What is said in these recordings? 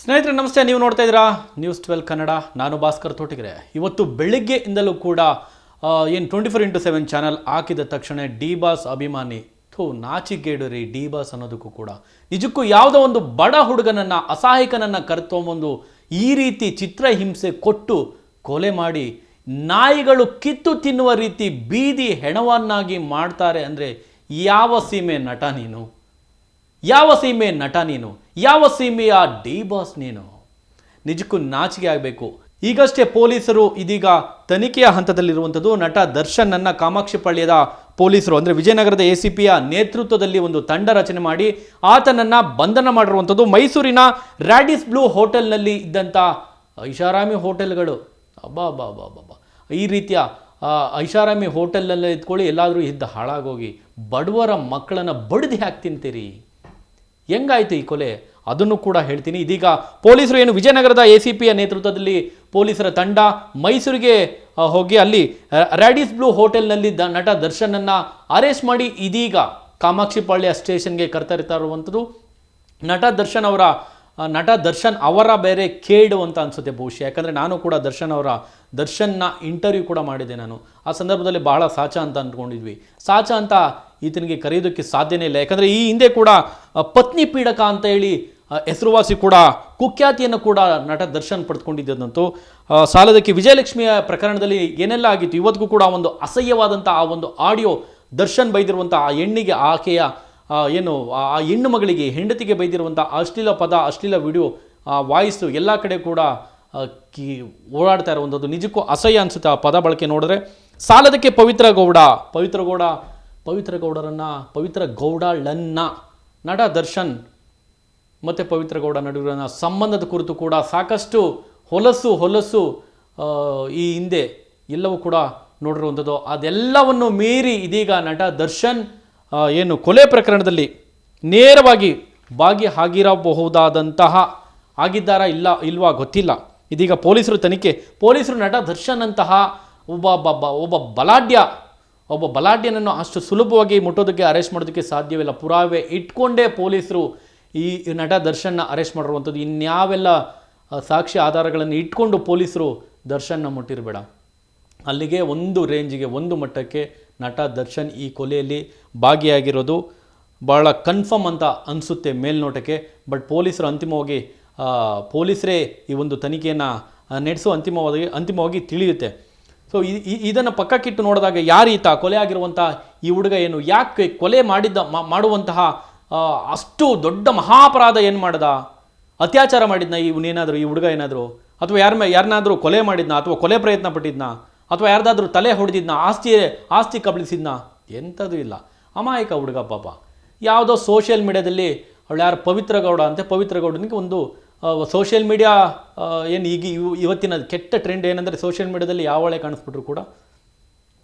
ಸ್ನೇಹಿತರೆ, ನಮಸ್ತೆ. ನೀವು ನೋಡ್ತಾ ಇದ್ದೀರಾ ನ್ಯೂಸ್ ಟ್ವೆಲ್ ಕನ್ನಡ. ನಾನು ಭಾಸ್ಕರ್ ತೋಟಿಗೆರೆ. ಇವತ್ತು ಬೆಳಿಗ್ಗೆಯಿಂದಲೂ ಕೂಡ ಏನು twenty four into seven channel ಹಾಕಿದ ತಕ್ಷಣ ಡಿ ಬಾಸ್ ಅಭಿಮಾನಿ, ಥೂ ನಾಚಿಗೇಡು ಡಿ ಬಾಸ್ ಅನ್ನೋದಕ್ಕೂ ಕೂಡ ನಿಜಕ್ಕೂ ಯಾವುದೋ ಒಂದು ಬಡ ಹುಡುಗನನ್ನು, ಅಸಹಾಯಕನನ್ನು ಕರೆತೊಂಬಂದು ಈ ರೀತಿ ಚಿತ್ರಹಿಂಸೆ ಕೊಟ್ಟು ಕೊಲೆ ಮಾಡಿ ನಾಯಿಗಳು ಕಿತ್ತು ತಿನ್ನುವ ರೀತಿ ಬೀದಿ ಹೆಣವನ್ನಾಗಿ ಮಾಡ್ತಾರೆ ಅಂದರೆ ಯಾವ ಸೀಮೆ ನಟ ನೀನು? ಯಾವ ಸೀಮೆ ನಟ ನೀನು? ಯಾವ ಸೀಮೆಯ ಡಿ ಬಾಸ್ ನೀನು? ನಿಜಕ್ಕೂ ನಾಚಿಕೆ ಆಗಬೇಕು. ಈಗಷ್ಟೇ ಪೊಲೀಸರು ಇದೀಗ ತನಿಖೆಯ ಹಂತದಲ್ಲಿರುವಂಥದ್ದು. ನಟ ದರ್ಶನ್ ನನ್ನ ಕಾಮಾಕ್ಷಿ ಪಾಳ್ಯದ ಪೊಲೀಸರು, ಅಂದರೆ ವಿಜಯನಗರದ ಎ ಸಿ ಪಿಯ ನೇತೃತ್ವದಲ್ಲಿ ಒಂದು ತಂಡ ರಚನೆ ಮಾಡಿ ಆತನನ್ನು ಬಂಧನ ಮಾಡಿರುವಂಥದ್ದು. ಮೈಸೂರಿನ ರ್ಯಾಡಿಸ್ ಬ್ಲೂ ಹೋಟೆಲ್ನಲ್ಲಿ ಇದ್ದಂಥ ಐಷಾರಾಮಿ ಹೋಟೆಲ್ಗಳು. ಅಬ್ಬಾ ಅಬ್ಬಾ ಅಬ್ಬಾ ಅಬ್ಬಾ ಈ ರೀತಿಯ ಐಷಾರಾಮಿ ಹೋಟೆಲ್ನಲ್ಲೇ ಇದ್ಕೊಳ್ಳಿ, ಎಲ್ಲಾದರೂ ಇದ್ದ ಹಾಳಾಗೋಗಿ ಬಡವರ ಮಕ್ಕಳನ್ನು ಬಡಿದು ಯಾಕೆ ತಿಂತೀರಿ. ಹೆಂಗಾಯ್ತು ಈ ಕೊಲೆ? ಅದನ್ನು ಕೂಡ ಹೇಳ್ತೀನಿ. ಇದೀಗ ಪೊಲೀಸರು ಏನು ವಿಜಯನಗರದ ಎ ಸಿ ಪಿಯ ನೇತೃತ್ವದಲ್ಲಿ ಪೊಲೀಸರ ತಂಡ ಮೈಸೂರಿಗೆ ಹೋಗಿ ಅಲ್ಲಿ ರ್ಯಾಡಿಸ್ ಬ್ಲೂ ಹೋಟೆಲ್ನಲ್ಲಿ ದ, ನಟ ದರ್ಶನನ್ನು ಅರೆಸ್ಟ್ ಮಾಡಿ ಇದೀಗ ಕಾಮಾಕ್ಷಿಪಾಳ್ಯ ಸ್ಟೇಷನ್ಗೆ ಕರ್ತರಿತಾ ಇರುವಂಥದ್ದು ನಟ ದರ್ಶನ್ ಅವರ ನಟ ದರ್ಶನ್ ಅವರ ಬೇರೆ ಕೇಡು ಅಂತ ಅನಿಸುತ್ತೆ ಬಹುಶಃ. ಯಾಕಂದರೆ ನಾನು ಕೂಡ ದರ್ಶನ್ ಅವರ, ದರ್ಶನ್ನ ಇಂಟರ್ವ್ಯೂ ಕೂಡ ಮಾಡಿದೆ ನಾನು. ಆ ಸಂದರ್ಭದಲ್ಲಿ ಬಹಳ ಸಾಚ ಅಂತ ಅಂದ್ಕೊಂಡಿದ್ವಿ. ಸಾಚ ಅಂತ ಈತನಿಗೆ ಕರೆಯೋದಕ್ಕೆ ಸಾಧ್ಯನೇ ಇಲ್ಲ. ಯಾಕಂದರೆ ಈ ಹಿಂದೆ ಕೂಡ ಪತ್ನಿ ಪೀಡಕ ಅಂತ ಹೇಳಿ ಹೆಸರುವಾಸಿ ಕೂಡ, ಕುಖ್ಯಾತಿಯನ್ನು ಕೂಡ ನಟ ದರ್ಶನ್ ಪಡೆದುಕೊಂಡಿದ್ದಂತೂ ಸಾಲದಕ್ಕೆ ವಿಜಯಲಕ್ಷ್ಮಿಯ ಪ್ರಕರಣದಲ್ಲಿ ಏನೆಲ್ಲ ಆಗಿತ್ತು, ಇವತ್ತಿಗೂ ಕೂಡ ಒಂದು ಅಸಹ್ಯವಾದಂಥ ಆ ಒಂದು ಆಡಿಯೋ ದರ್ಶನ್ ಬೈದಿರುವಂಥ ಆ ಹೆಣ್ಣಿಗೆ, ಆಕೆಯ ಏನು, ಆ ಹೆಣ್ಣು ಮಗಳಿಗೆ, ಹೆಂಡತಿಗೆ ಬೈದಿರುವಂಥ ಅಶ್ಲೀಲ ಪದ, ಅಶ್ಲೀಲ ವಿಡಿಯೋ, ಆ, ವಾಯ್ಸು, ಎಲ್ಲ ಕಡೆ ಕೂಡ ಕಿ, ಓಡಾಡ್ತಾ ಇರುವಂಥದ್ದು ನಿಜಕ್ಕೂ ಅಸಹ್ಯ ಅನಿಸುತ್ತೆ ಆ ಪದ ಬಳಕೆ ನೋಡಿದ್ರೆ. ಸಾಲದಕ್ಕೆ ಪವಿತ್ರ ಗೌಡ ಪವಿತ್ರ ಗೌಡ ಪವಿತ್ರ ಗೌಡರನ್ನು, ಪವಿತ್ರ ಗೌಡಳನ್ನ ನಟ ದರ್ಶನ್ ಮತ್ತು ಪವಿತ್ರ ಗೌಡ ನಡುವಿನ ಸಂಬಂಧದ ಕುರಿತು ಕೂಡ ಸಾಕಷ್ಟು ಹೊಲಸು ಹೊಲಸು ಈ ಹಿಂದೆ ಎಲ್ಲವೂ ಕೂಡ ನೋಡಿರುವಂಥದ್ದು. ಅದೆಲ್ಲವನ್ನು ಮೀರಿ ಇದೀಗ ನಟ ದರ್ಶನ್ ಏನು ಕೊಲೆ ಪ್ರಕರಣದಲ್ಲಿ ನೇರವಾಗಿ ಭಾಗಿಯಾಗಿರಬಹುದಾದಂತಹ ಆಗಿದ್ದಾರಾ ಇಲ್ಲ, ಇಲ್ವಾ ಗೊತ್ತಿಲ್ಲ. ಇದೀಗ ಪೊಲೀಸರು ತನಿಖೆ, ಪೊಲೀಸರು ನಟ ದರ್ಶನ್ ಅಂತಹ ಒಬ್ಬ ಒಬ್ಬ ಬಲಾಢ್ಯ ಒಬ್ಬ ಬಲಾಢ್ಯನನ್ನು ಅಷ್ಟು ಸುಲಭವಾಗಿ ಮುಟ್ಟೋದಕ್ಕೆ ಅರೆಸ್ಟ್ ಮಾಡೋದಕ್ಕೆ ಸಾಧ್ಯವಿಲ್ಲ. ಪುರಾವೆ ಇಟ್ಕೊಂಡೇ ಪೊಲೀಸರು ಈ ನಟ ದರ್ಶನ್ನ ಅರೆಸ್ಟ್ ಮಾಡಿರುವಂಥದ್ದು. ಇನ್ಯಾವೆಲ್ಲ ಸಾಕ್ಷಿ ಆಧಾರಗಳನ್ನು ಇಟ್ಕೊಂಡು ಪೊಲೀಸರು ದರ್ಶನ್ನ ಮುಟ್ಟಿರಬೇಡ. ಅಲ್ಲಿಗೆ ಒಂದು ರೇಂಜಿಗೆ, ಒಂದು ಮಟ್ಟಕ್ಕೆ ನಟ ದರ್ಶನ್ ಈ ಕೊಲೆಯಲ್ಲಿ ಭಾಗಿಯಾಗಿರೋದು. ಭಾಳ ಕನ್ಫರ್ಮ್ ಅಂತ ಅನಿಸುತ್ತೆ ಮೇಲ್ನೋಟಕ್ಕೆ. ಬಟ್ ಪೊಲೀಸರು ಅಂತಿಮವಾಗಿ ಪೊಲೀಸರೇ ಈ ಒಂದು ತನಿಖೆಯನ್ನು ನಡೆಸೋ ಅಂತಿಮವಾಗಿ ಅಂತಿಮವಾಗಿ ತಿಳಿಯುತ್ತೆ. ಸೊ ಇದನ್ನು ಪಕ್ಕಕ್ಕಿಟ್ಟು ನೋಡಿದಾಗ ಯಾರು ಈತ ಕೊಲೆ ಆಗಿರುವಂಥ ಈ ಹುಡುಗ ಏನು? ಯಾಕೆ ಕೊಲೆ ಮಾಡಿದ್ದ ಮಾಡುವಂತಹ ಅಷ್ಟು ದೊಡ್ಡ ಮಹಾಪರಾಧ ಏನು ಮಾಡ್ದ? ಅತ್ಯಾಚಾರ ಮಾಡಿದ್ನ ಇವನೇನಾದರೂ, ಈ ಹುಡುಗ ಏನಾದರೂ? ಅಥವಾ ಯಾರ ಯಾರನ್ನಾದರೂ ಕೊಲೆ ಮಾಡಿದ್ನ ಅಥವಾ ಕೊಲೆ ಪ್ರಯತ್ನ ಪಟ್ಟಿದ್ನ? ಅಥವಾ ಯಾರ್ದಾದ್ರೂ ತಲೆ ಹೊಡೆದಿದ್ನ, ಆಸ್ತಿ ಆಸ್ತಿ ಕಬಳಿಸಿದ್ನ? ಎಂಥದ್ದು ಇಲ್ಲ. ಅಮಾಯಕ ಹುಡುಗ ಪಾಪ. ಯಾವುದೋ ಸೋಷಿಯಲ್ ಮೀಡಿಯಾದಲ್ಲಿ ಅವಳು ಯಾರು ಪವಿತ್ರ ಗೌಡ ಅಂತೆ, ಪವಿತ್ರ ಗೌಡನಿಗೆ ಒಂದು ಸೋಷಿಯಲ್ ಮೀಡಿಯಾ ಏನು ಈಗ ಇವ್- ಇವತ್ತಿನ ಕೆಟ್ಟ ಟ್ರೆಂಡ್ ಏನಂದರೆ ಸೋಷಿಯಲ್ ಮೀಡಿಯಾದಲ್ಲಿ ಯಾವಳೆ ಕಾಣಿಸ್ಬಿಟ್ರು ಕೂಡ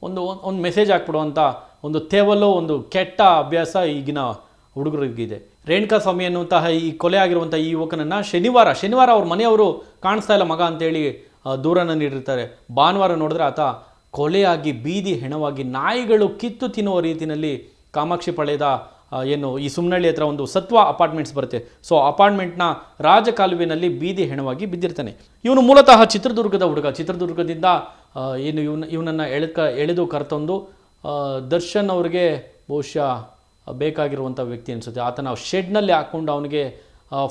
ಒಂದು ಒಂದು ಮೆಸೇಜ್ ಹಾಕ್ಬಿಡುವಂಥ ಒಂದು ತೇವಲ್ಲೋ ಒಂದು ಕೆಟ್ಟ ಅಭ್ಯಾಸ ಈಗಿನ ಹುಡುಗರಿಗಿದೆ. ರೇಣುಕಾ ಸ್ವಾಮಿ ಅನ್ನುವಂತಹ ಈ ಕೊಲೆ ಆಗಿರುವಂಥ ಈ ಯುವಕನನ್ನು ಶನಿವಾರ ಶನಿವಾರ ಅವ್ರ ಮನೆಯವರು ಕಾಣಿಸ್ತಾ ಇಲ್ಲ ಮಗ ಅಂತೇಳಿ ದೂರನ ನೀಡಿರ್ತಾರೆ. ಭಾನುವಾರ ನೋಡಿದ್ರೆ ಆತ ಕೊಲೆಯಾಗಿ ಬೀದಿ ಹೆಣವಾಗಿ ನಾಯಿಗಳು ಕಿತ್ತು ತಿನ್ನುವ ರೀತಿಯಲ್ಲಿ ಕಾಮಾಕ್ಷಿ ಪಾಳ್ಯದ ಆ, ಏನು, ಈ ಸುಮ್ನಳ್ಳಿ ಹತ್ರ ಒಂದು ಸತ್ವ ಅಪಾರ್ಟ್ಮೆಂಟ್ಸ್ ಬರುತ್ತೆ. ಸೊ ಅಪಾರ್ಟ್ಮೆಂಟ್ನ ರಾಜಕಾಲುವೆನಲ್ಲಿ ಬೀದಿ ಹೆಣವಾಗಿ ಬಿದ್ದಿರ್ತಾನೆ. ಇವನು ಮೂಲತಃ ಚಿತ್ರದುರ್ಗದ ಹುಡುಗ. ಚಿತ್ರದುರ್ಗದಿಂದ ಏನು, ಇವನ, ಇವನನ್ನು ಎಳೆಕ ಎಳೆದು ಕರೆತಂದು ದರ್ಶನ್ ಅವ್ರಿಗೆ ಬಹುಶಃ ಬೇಕಾಗಿರುವಂಥ ವ್ಯಕ್ತಿ ಅನಿಸುತ್ತೆ. ಆತನ ಶೆಡ್ನಲ್ಲಿ ಹಾಕ್ಕೊಂಡು ಅವನಿಗೆ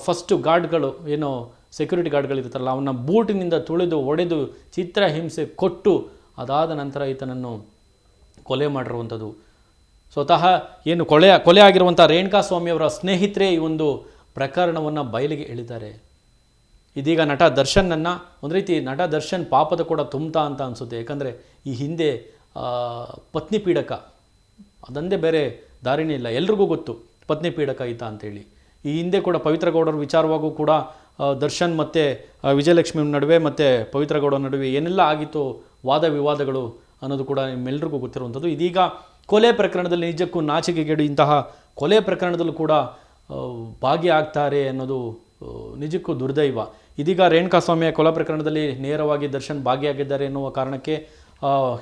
ಫಸ್ಟು ಗಾರ್ಡ್ಗಳು, ಏನು ಸೆಕ್ಯೂರಿಟಿ ಗಾರ್ಡ್ಗಳು ಇರ್ತಾರಲ್ಲ ಅವನ ಬೂಟಿನಿಂದ ತುಳಿದು ಒಡೆದು ಚಿತ್ರಹಿಂಸೆ ಕೊಟ್ಟು, ಅದಾದ ನಂತರ ಈತನನ್ನು ಕೊಲೆ ಮಾಡಿರುವಂಥದ್ದು. ಸ್ವತಃ ಏನು ಕೊಲೆ ಕೊಲೆ ಆಗಿರುವಂಥ ರೇಣುಕಾ ಸ್ವಾಮಿಯವರ ಸ್ನೇಹಿತರೇ ಈ ಒಂದು ಪ್ರಕರಣವನ್ನು ಬಯಲಿಗೆ ಎಳಿದ್ದಾರೆ. ಇದೀಗ ನಟ ದರ್ಶನನ್ನು ಒಂದು ರೀತಿ ನಟ ದರ್ಶನ್ ಪಾಪದ ಕೂಡ ತುಂಬ್ತಾ ಅಂತ ಅನಿಸುತ್ತೆ. ಯಾಕಂದರೆ ಈ ಹಿಂದೆ ಪತ್ನಿ ಪೀಡಕ, ಅದಂದೇ ಬೇರೆ ದಾರಿನೇ ಇಲ್ಲ. ಎಲ್ರಿಗೂ ಗೊತ್ತು ಪತ್ನಿ ಪೀಡಕ ಈತ ಅಂತೇಳಿ. ಈ ಹಿಂದೆ ಕೂಡ ಪವಿತ್ರ ಗೌಡರ ವಿಚಾರವಾಗೂ ಕೂಡ ದರ್ಶನ್ ಮತ್ತು ವಿಜಯಲಕ್ಷ್ಮಿ ನಡುವೆ ಮತ್ತು ಪವಿತ್ರ ಗೌಡರ ನಡುವೆ ಏನೆಲ್ಲ ಆಗಿತ್ತು ವಾದ ವಿವಾದಗಳು ಅನ್ನೋದು ಕೂಡ ನಿಮ್ಮೆಲ್ರಿಗೂ ಗೊತ್ತಿರುವಂಥದ್ದು. ಇದೀಗ ಕೊಲೆ ಪ್ರಕರಣದಲ್ಲಿ ನಿಜಕ್ಕೂ ನಾಚಿಕೆಗೇಡು, ಇಂತಹ ಕೊಲೆ ಪ್ರಕರಣದಲ್ಲೂ ಕೂಡ ಭಾಗಿಯಾಗ್ತಾರೆ ಅನ್ನೋದು ನಿಜಕ್ಕೂ ದುರ್ದೈವ. ಇದೀಗ ರೇಣುಕಾಸ್ವಾಮಿಯ ಕೊಲೆ ಪ್ರಕರಣದಲ್ಲಿ ನೇರವಾಗಿ ದರ್ಶನ್ ಭಾಗಿಯಾಗಿದ್ದಾರೆ ಎನ್ನುವ ಕಾರಣಕ್ಕೆ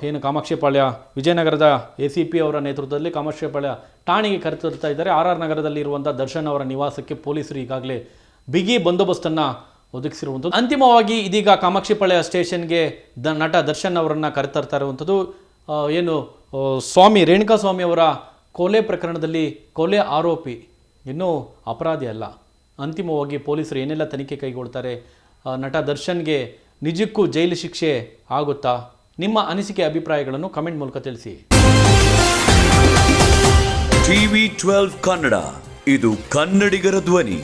ಏನು ಕಾಮಾಕ್ಷಿಪಾಳ್ಯ ವಿಜಯನಗರದ ಎ ಸಿ ಪಿ ಅವರ ನೇತೃತ್ವದಲ್ಲಿ ಕಾಮಾಕ್ಷಿಪಾಳ್ಯ ಠಾಣೆಗೆ ಕರೆತರ್ತಾ ಇದ್ದಾರೆ. ಆರ್ ಆರ್ ನಗರದಲ್ಲಿ ಇರುವಂಥ ದರ್ಶನ್ ಅವರ ನಿವಾಸಕ್ಕೆ ಪೊಲೀಸರು ಈಗಾಗಲೇ ಬಿಗಿ ಬಂದೋಬಸ್ತನ್ನು ಒದಗಿಸಿರುವಂಥದ್ದು. ಅಂತಿಮವಾಗಿ ಇದೀಗ ಕಾಮಾಕ್ಷಿಪಾಳ್ಯ ಸ್ಟೇಷನ್ಗೆ ದ ನಟ ದರ್ಶನ್ ಅವರನ್ನು ಕರೆತರ್ತಾ ಇರುವಂಥದ್ದು. ಏನು ಸ್ವಾಮಿ ರೇಣುಕಾ ಸ್ವಾಮಿ ಅವರ ಕೊಲೆ ಪ್ರಕರಣದಲ್ಲಿ ಕೊಲೆ ಆರೋಪಿ ಇನ್ನೂ ಅಪರಾಧಿ ಅಲ್ಲ. ಅಂತಿಮವಾಗಿ ಪೊಲೀಸರು ಏನೆಲ್ಲ ತನಿಖೆ ಕೈಗೊಳ್ತಾರೆ? ನಟ ದರ್ಶನ್ಗೆ ನಿಜಕ್ಕೂ ಜೈಲು ಶಿಕ್ಷೆ ಆಗುತ್ತಾ? ನಿಮ್ಮ ಅನಿಸಿಕೆ ಅಭಿಪ್ರಾಯಗಳನ್ನು ಕಮೆಂಟ್ ಮೂಲಕ ತಿಳಿಸಿ. ಟಿವಿ ಟ್ವೆಲ್ವ್ ಕನ್ನಡ, ಇದು ಕನ್ನಡಿಗರ ಧ್ವನಿ.